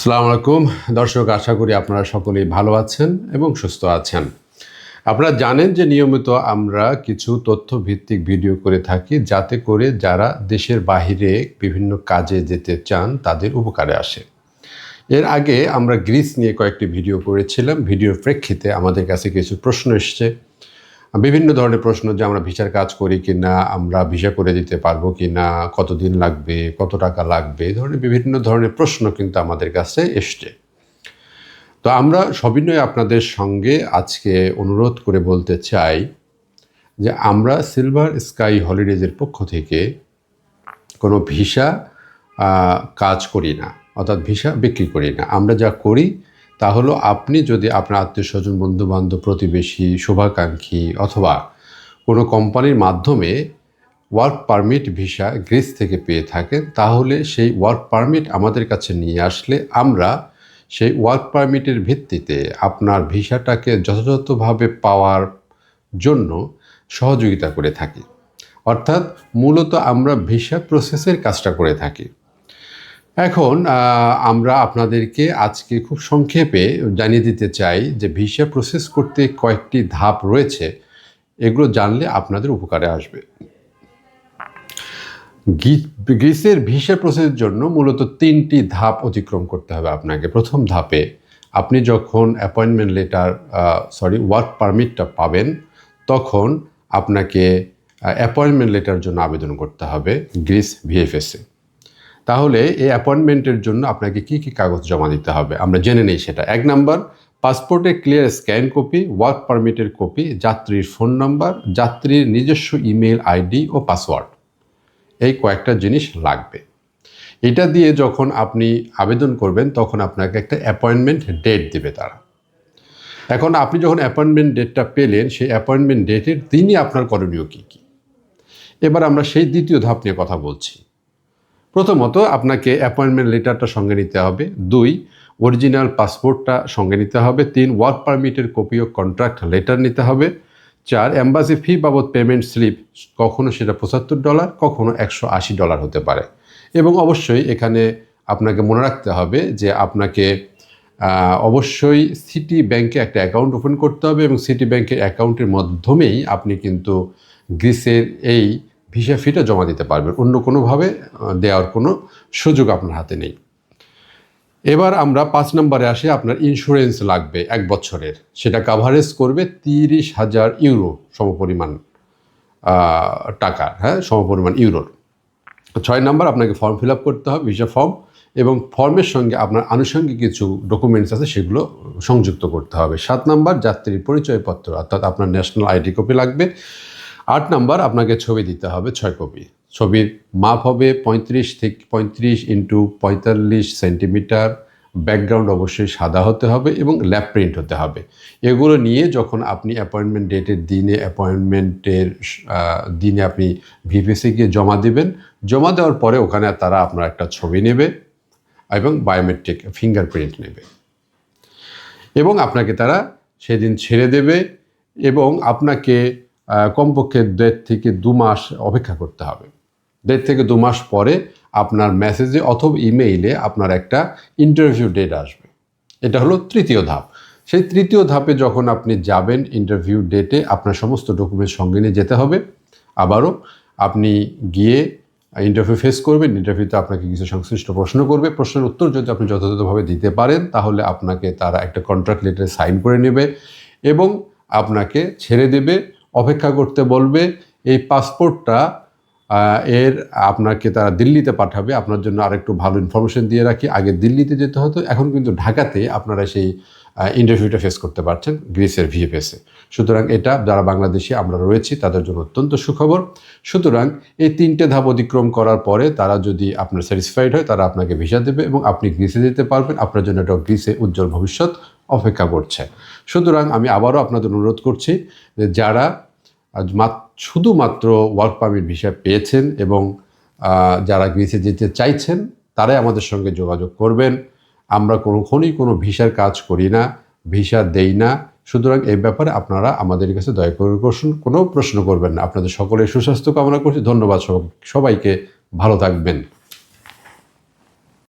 আসসালামু আলাইকুম। দর্শক, আশা করি আপনারা সকলেই ভালো আছেন এবং সুস্থ আছেন। আপনারা জানেন যে নিয়মিত আমরা কিছু তথ্য ভিত্তিক ভিডিও করে থাকি যাতে করে যারা দেশের বাহিরে বিভিন্ন কাজে যেতে চান তাদের উপকারে আসে। এর আগে আমরা গ্রিস নিয়ে কয়েকটি ভিডিও করেছিলাম। ভিডিওর প্রেক্ষিতে আমাদের কাছে কিছু প্রশ্ন এসছে। বিভিন্ন ধরনের প্রশ্ন যে আমরা ভিসার কাজ করি কি না আমরা ভিসা করে দিতে পারব কি না কতদিন লাগবে, কত টাকা লাগবে, এই ধরনের বিভিন্ন ধরনের প্রশ্ন কিন্তু আমাদের কাছে এসছে। তো আমরা সবিনয় আপনাদের সঙ্গে আজকে অনুরোধ করে বলতে চাই যে আমরা সিলভার স্কাই হলিডেজের পক্ষ থেকে কোনো ভিসা কাজ করি না, অর্থাৎ ভিসা বিক্রি করি না। আমরা যা করি তা হলো আপনি যদি আপনার আত্মীয় স্বজন বন্ধু বান্ধব প্রতিবেশী, শুভাকাঙ্ক্ষী অথবা কোনো কোম্পানির মাধ্যমে ওয়ার্ক পারমিট ভিসা গ্রিস থেকে পেয়ে থাকেন, তাহলে সেই ওয়ার্ক পারমিট আমাদের কাছে নিয়ে আসলে আমরা সেই ওয়ার্ক পারমিটের ভিত্তিতে আপনার ভিসাটাকে যথাযথভাবে পাওয়ার জন্য সহযোগিতা করে থাকি। অর্থাৎ মূলত আমরা ভিসা প্রসেসের কাজটা করে থাকি। এখন আমরা আপনাদেরকে আজকে খুব সংক্ষেপে জানিয়ে দিতে চাই যে ভিসা প্রসেস করতে কয়েকটি ধাপ রয়েছে। এগুলো জানলে আপনাদের উপকারে আসবে। গ্রিসের ভিসা প্রসেসের জন্য মূলত তিনটি ধাপ অতিক্রম করতে হবে আপনাকে। প্রথম ধাপে আপনি যখন অ্যাপয়েন্টমেন্ট লেটার সরি, ওয়ার্ক পারমিটটা পাবেন, তখন আপনাকে অ্যাপয়েন্টমেন্ট লেটার জন্য আবেদন করতে হবে গ্রিস ভিএফএসে। তাহলে এই অ্যাপয়েন্টমেন্টের জন্য আপনাকে কি কি কাগজ জমা দিতে হবে? আমরা জেনে নেই সেটা। এক নাম্বার পাসপোর্টের ক্লিয়ার স্ক্যান কপি ওয়ার্ক পারমিটের কপি যাত্রীর ফোন নাম্বার যাত্রীর নিজস্ব ইমেল আইডি ও পাসওয়ার্ড এই কয়েকটা জিনিস লাগবে। এটা দিয়ে যখন আপনি আবেদন করবেন, তখন আপনাকে একটা অ্যাপয়েন্টমেন্ট ডেট দেবে তারা। এখন আপনি যখন অ্যাপয়েন্টমেন্ট ডেটটা পেলেন, সেই অ্যাপয়েন্টমেন্ট ডেটের দিনই আপনার করণীয় কী কী? এবার আমরা সেই দ্বিতীয় ধাপ নিয়ে কথা বলছি। প্রথমত আপনাকে অ্যাপয়েন্টমেন্ট লেটারটা সঙ্গে নিতে হবে। দুই অরিজিনাল পাসপোর্টটা সঙ্গে নিতে হবে। তিন ওয়ার্ক পারমিটের কপি ও কন্ট্রাক্ট লেটার নিতে হবে। চার অ্যাম্বাসি ফি বাবদ পেমেন্ট স্লিপ কখনো সেটা পঁচাত্তর ডলার কখনো একশো আশি ডলার হতে পারে। এবং অবশ্যই এখানে আপনাকে মনে রাখতে হবে যে আপনাকে অবশ্যই সিটি ব্যাংকে একটা অ্যাকাউন্ট ওপেন করতে হবে এবং সিটি ব্যাংকের অ্যাকাউন্টের মাধ্যমেই আপনি কিন্তু গ্রিসের এই ভিসা ফিটা জমা দিতে পারবেন। অন্য কোনোভাবে দেওয়ার কোনো সুযোগ আপনার হাতে নেই। এবার আমরা পাঁচ নম্বরে আসি, আপনার ইন্স্যুরেন্স লাগবে এক বছরের। সেটা কাভারেজ করবে তিরিশ হাজার ইউরো সমপরিমাণ টাকার হ্যাঁ সমপরিমাণ ইউরোর ছয় নম্বর, আপনাকে ফর্ম ফিল আপ করতে হবে ভিসা ফর্ম এবং ফর্মের সঙ্গে আপনার আনুষঙ্গিক কিছু ডকুমেন্টস আছে, সেগুলো সংযুক্ত করতে হবে। সাত নম্বর, যাত্রীর পরিচয়পত্র, অর্থাৎ আপনার ন্যাশনাল আইডি কপি লাগবে। আট নাম্বার আপনাকে ছবি দিতে হবে ছয় কপি। ছবির মাপ হবে পঁয়ত্রিশ থেকে পঁয়ত্রিশ ইন্টু পঁয়তাল্লিশ সেন্টিমিটার। ব্যাকগ্রাউন্ড অবশ্যই সাদা হতে হবে এবং ল্যাপ প্রিন্ট হতে হবে। এগুলো নিয়ে যখন আপনি অ্যাপয়েন্টমেন্ট ডেটের দিনে অ্যাপয়েন্টমেন্টের দিনে আপনি ভিপিএসে গিয়ে জমা দেবেন, জমা দেওয়ার পরে ওখানে তারা আপনার একটা ছবি নেবে এবং বায়োমেট্রিক ফিঙ্গারপ্রিন্ট নেবে। এবং আপনাকে তারা সেদিন ছেড়ে দেবে এবং আপনাকে কমপক্ষে দেড় থেকে দু মাস অপেক্ষা করতে হবে। দেড় থেকে দু মাস পরে আপনার মেসেজে অথবা ইমেইলে আপনার একটা ইন্টারভিউ ডেট আসবে। এটা হলো তৃতীয় ধাপ। সেই তৃতীয় ধাপে যখন আপনি যাবেন ইন্টারভিউ ডেটে আপনার সমস্ত ডকুমেন্ট সঙ্গে নিয়ে যেতে হবে। আবারও আপনি গিয়ে ইন্টারভিউ ফেস করবেন ইন্টারভিউতে আপনাকে কিছু সংশ্লিষ্ট প্রশ্ন করবে। প্রশ্নের উত্তর যদি আপনি যথাযথভাবে দিতে পারেন, তাহলে আপনাকে তারা একটা কন্ট্রাক্ট লেটারে সাইন করে নেবে এবং আপনাকে ছেড়ে দেবে। অপেক্ষা করতে বলবে, এই পাসপোর্টটা এর আপনাকে তারা দিল্লিতে পাঠাবে। আপনার জন্য আরেকটু ভালো ইনফরমেশন দিয়ে রাখি। আগে দিল্লিতে যেতে হতো, এখন কিন্তু ঢাকাতে আপনারা সেই ইন্টারভিউটা ফেস করতে পারছেন গ্রিসের ভিএফএসে সুতরাং এটা যারা বাংলাদেশে আমরা রয়েছি, তাদের জন্য অত্যন্ত সুখবর। সুতরাং এই তিনটে ধাপ অতিক্রম করার পরে তারা যদি আপনার স্যাটিসফাইড হয়, তারা আপনাকে ভিসা দেবে এবং আপনি গ্রিসে যেতে পারবেন। আপনার জন্য একটা গ্রিসে উজ্জ্বল ভবিষ্যৎ। অপেক্ষা করছে। সুতরাং আমি আবারও আপনাদের অনুরোধ করছি যে যারা শুধুমাত্র ওয়ার্ক পারমিট ভিসা পেয়েছেন এবং যারা গ্রিসে যেতে চাইছেন, তারাই আমাদের সঙ্গে যোগাযোগ করবেন। আমরা কখনই কোনো ভিসার কাজ করি না, ভিসা দেই না। সুতরাং এই ব্যাপারে আপনারা আমাদের কাছে দয়া করে কোনো প্রশ্ন করবেন না। আপনাদের সকলের সুস্বাস্থ্য কামনা করছি। ধন্যবাদ সব- সবাইকে। ভালো থাকবেন।